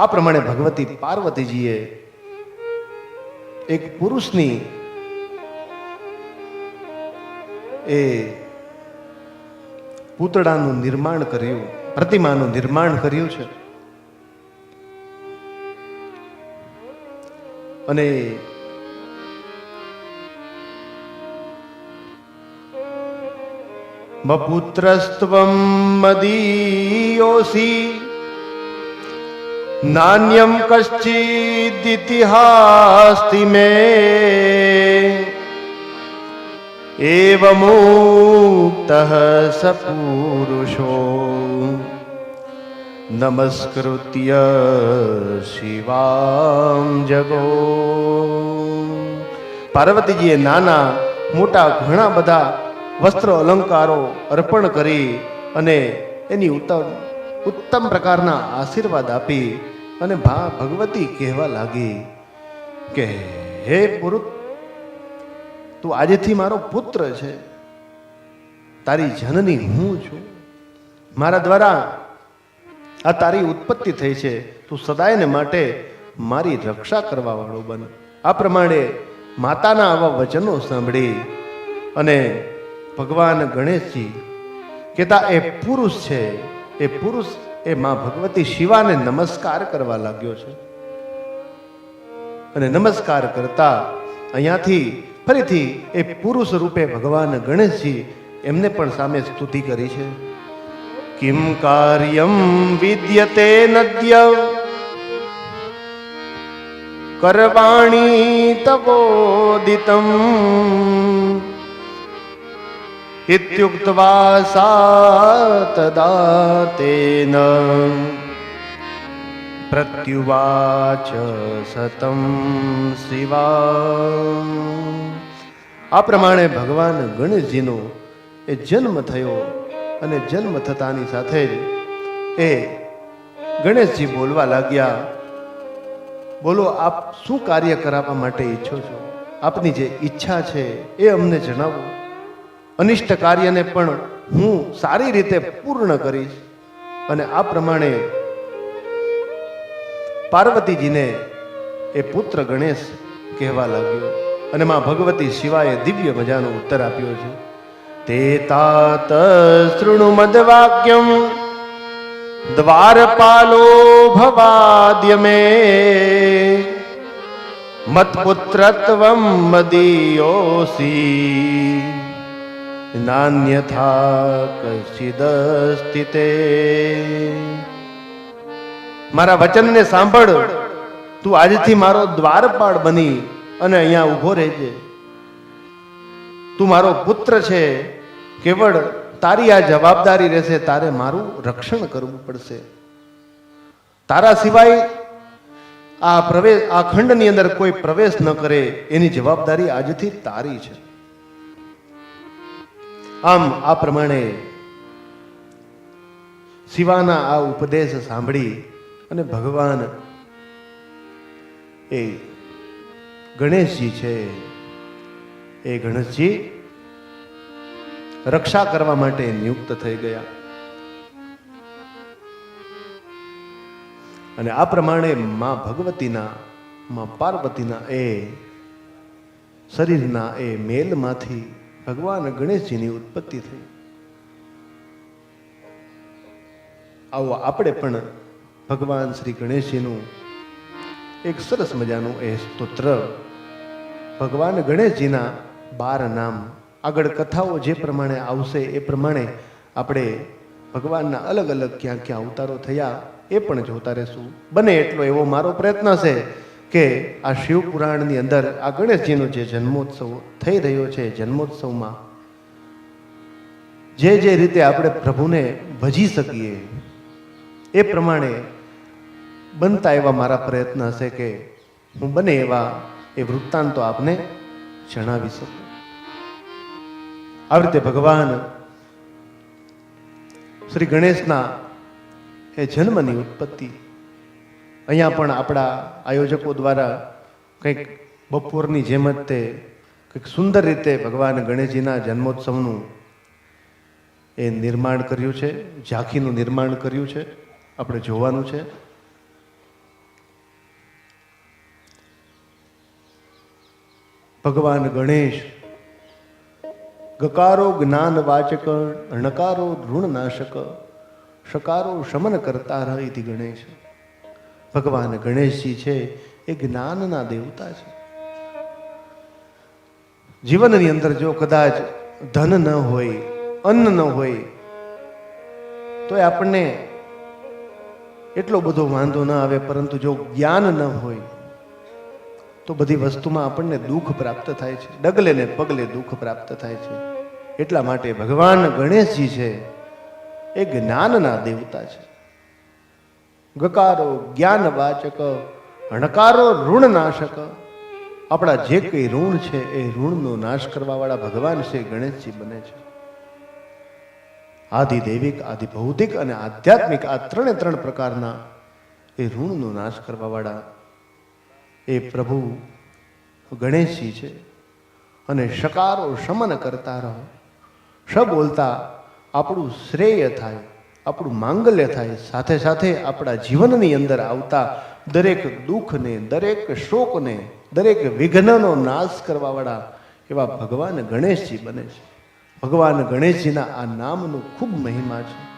આ પ્રમાણે ભગવતી પાર્વતીજીએ એક પુરુષની એ પૂતળાનું નિર્માણ કર્યું, પ્રતિમાનું નિર્માણ કર્યું છે. અને મપુત્રસ્ત્વમ મદીયોસી નાન્યમ કશ્ચિદિતિહાસ્તિ મે એવમુક્ત સ પુરુષો નમસ્કૃત્ય શિવામ જગો પાર્વતીજીએ નાના, મોટા, ઘણા બધા વસ્ત્ર અલંકારો અર્પણ કરી અને એની ઉત્તમ ઉત્તમ પ્રકારના આશીર્વાદ આપી અને ભા ભગવતી કહેવા લાગી કે, હે પુરુષ તું આજેથી મારો પુત્ર છે. તારી જનની હું છું. મારા દ્વારા આ તારી ઉત્પત્તિ થઈ છે. તું સદાયને માટે મારી રક્ષા કરવા વાળો બન. આ પ્રમાણે માતાના આવા વચનો સાંભળી અને ભગવાન ગણેશજી કહેતા, એ પુરુષ છે, એ પુરુષ એ માં ભગવતી શિવાને નમસ્કાર કરવા લાગ્યો છે. અને નમસ્કાર કરતા અહીંયાથી ફરીથી એ પુરુષ રૂપે ભગવાન ગણેશજી એમને પણ સામે સ્તુતિ કરી છે. કિમ કાર્યમ વિદ્યતે નદ્ય કરવાણી તવોદિતમ. ઇત્યુક્ત્વા सा તદા તેન પ્રત્યુવાચ સતમ શિવા આ પ્રમાણે ભગવાન ગણેશજીનો એ જન્મ થયો અને જન્મ થતાની સાથે જ એ ગણેશજી બોલવા લાગ્યા, બોલો, આપ શું કાર્ય કરાવવા માટે ઈચ્છો છો? આપની જે ઈચ્છા છે એ અમને જણાવો. અનિષ્ટ કાર્યને પણ હું સારી રીતે પૂર્ણ કરીશ. અને આ પ્રમાણે પાર્વતીજીને એ પુત્ર ગણેશ કહેવા લાગ્યો. અને માં ભગવતી શિવાએ દિવ્ય મજાનો ઉત્તર આપ્યો છે. તે તાત શૃણુ મદવાક્યમ દ્વારપાલો ભવાદ્ય મે મત્પુત્રત્વમ મદીયોસી. નાન્યથા કશિદસ્તિ તે મારા વચનને સાંભળ તું આજથી મારો દ્વારપાળ બની અને અહીંયા ઊભો રહેજે તું મારો પુત્ર છે કેવળ તારી આ જવાબદારી રહેશે તારે મારું રક્ષણ કરવું પડશે તારા સિવાય આ પ્રવેશ આ ખંડની અંદર કોઈ પ્રવેશ ન કરે એની જવાબદારી આજથી તારી છે આમ આ પ્રમાણે શિવાના આ ઉપદેશ સાંભળી અને ભગવાન એ ગણેશજી છે, એ ગણેશજી રક્ષા કરવા માટે નિયુક્ત થઈ ગયા. અને આ પ્રમાણે મા ભગવતીના, મા પાર્વતીના એ શરીરના એ મેલમાંથી ભગવાન ગણેશજીની ઉત્પત્તિ થઈ. આવો આપણે પણ ભગવાન શ્રી ગણેશજીનું એક સરસ મજાનું એ સ્તોત્ર. ભગવાન ગણેશજીના બાર નામ. આગળ કથાઓ જે પ્રમાણે આવશે એ પ્રમાણે આપણે ભગવાનના અલગ અલગ ક્યાં ક્યાં અવતારો થયા એ પણ જોતા રહેશું. બને એટલો એવો મારો પ્રયત્ન છે કે આ શિવ પુરાણની અંદર આ ગણેશજીનો જે જન્મોત્સવ થઈ રહ્યો છે જન્મોત્સવમાં જે જે રીતે આપણે પ્રભુને ભજી શકીએ, એ પ્રમાણે બનતા એવા મારા પ્રયત્ન હશે કે હું બને એવા એ વૃત્તાંતો આપને જણાવી શકું. આવી રીતે ભગવાન શ્રી ગણેશના એ જન્મની ઉત્પત્તિ અહીંયા પણ આપણા આયોજકો દ્વારા કંઈક બપોરની જેમ જ તે કંઈક સુંદર રીતે ભગવાન ગણેશજીના જન્મોત્સવનું એ નિર્માણ કર્યું છે, ઝાંખીનું નિર્માણ કર્યું છે, આપણે જોવાનું છે. ભગવાન ગણેશ, ગકારો જ્ઞાન વાચક, ણકારો ઋણનાશક શકારો શમન કરતા રહી ગણેશ. ભગવાન ગણેશજી છે, એ જ્ઞાનના દેવતા છે. જીવનની અંદર જો કદાચ ધન ન હોય, અન્ન ન હોય તો એ આપણને એટલો બધો વાંધો ન આવે, પરંતુ જો જ્ઞાન ન હોય, તો બધી વસ્તુમાં આપણને દુઃખ પ્રાપ્ત થાય છે. ડગલે ને પગલે દુઃખ પ્રાપ્ત થાય છે. એટલા માટે ભગવાન ગણેશજી છે, એ જ્ઞાનના દેવતા છે. ગકારો જ્ઞાનવાચક, હણકારો ઋણનાશક. આપણા જે કંઈ ઋણ છે એ ઋણનો નાશ કરવાવાળા ભગવાન છે ગણેશજી બને છે. આદિ દૈવિક આદિ ભૌતિક અને આધ્યાત્મિક આ ત્રણે ત્રણ પ્રકારના એ ઋણનો નાશ કરવાવાળા એ પ્રભુ ગણેશજી છે. અને શકારો શમન કરતા રહો. શ બોલતા આપણું શ્રેય થાય. આપણું માંગલ્ય થાય. સાથે સાથે આપણા જીવનની અંદર આવતા દરેક દુઃખને, દરેક શોકને, દરેક વિઘ્નનો નાશ કરવાવાળા એવા ભગવાન ગણેશજી બને છે. ભગવાન ગણેશજીના આ નામનું ખૂબ મહિમા છે.